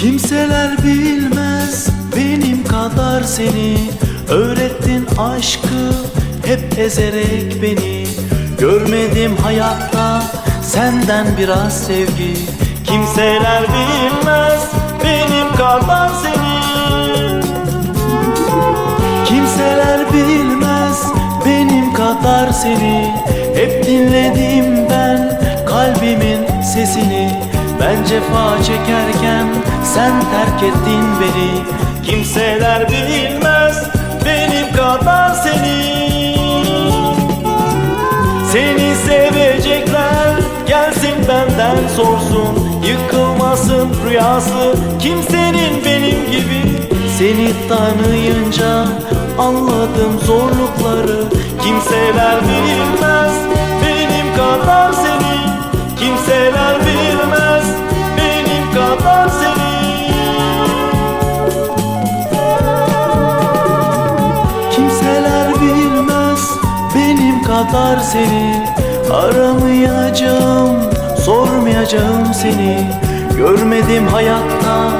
Kimseler bilmez benim kadar seni. Öğrettin aşkı hep ezerek beni. Görmedim hayatta senden biraz sevgi. Kimseler bilmez benim kadar seni. Kimseler bilmez benim kadar seni. Hep dinledim ben kalbimin sesini. Ben cefa çekerken sen terk ettin beni. Kimseler bilmez benim kadar seni. Seni sevecekler gelsin benden sorsun. Yıkılmasın rüyası kimsenin benim gibi. Seni tanıyınca anladım zorlukları. Kimseler bilmez kadar seni. Aramayacağım, sormayacağım seni. Görmedim hayatta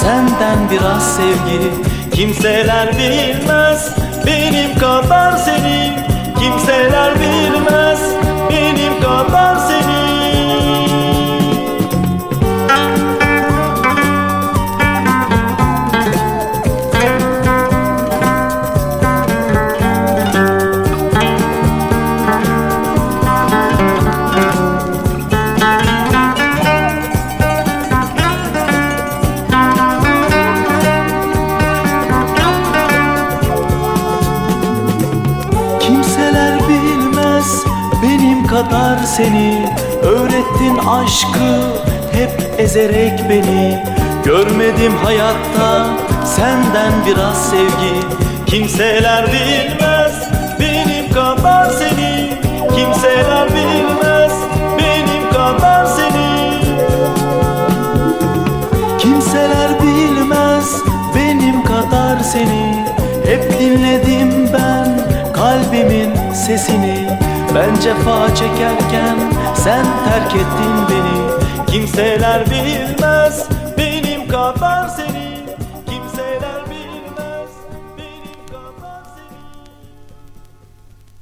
senden biraz sevgi. Kimseler bilmez benim kadar seni. Kimseler bilmez kadar seni Öğrettin aşkı hep ezerek beni. Görmedim hayatta senden biraz sevgi. Kimseler bilmez benim kadar seni. Kimseler bilmez benim kadar seni. Kimseler bilmez benim kadar seni. Hep dinledim ben kalbimin sesini Ben cefa çekerken sen terk ettin beni. Kimseler bilmez benim kadar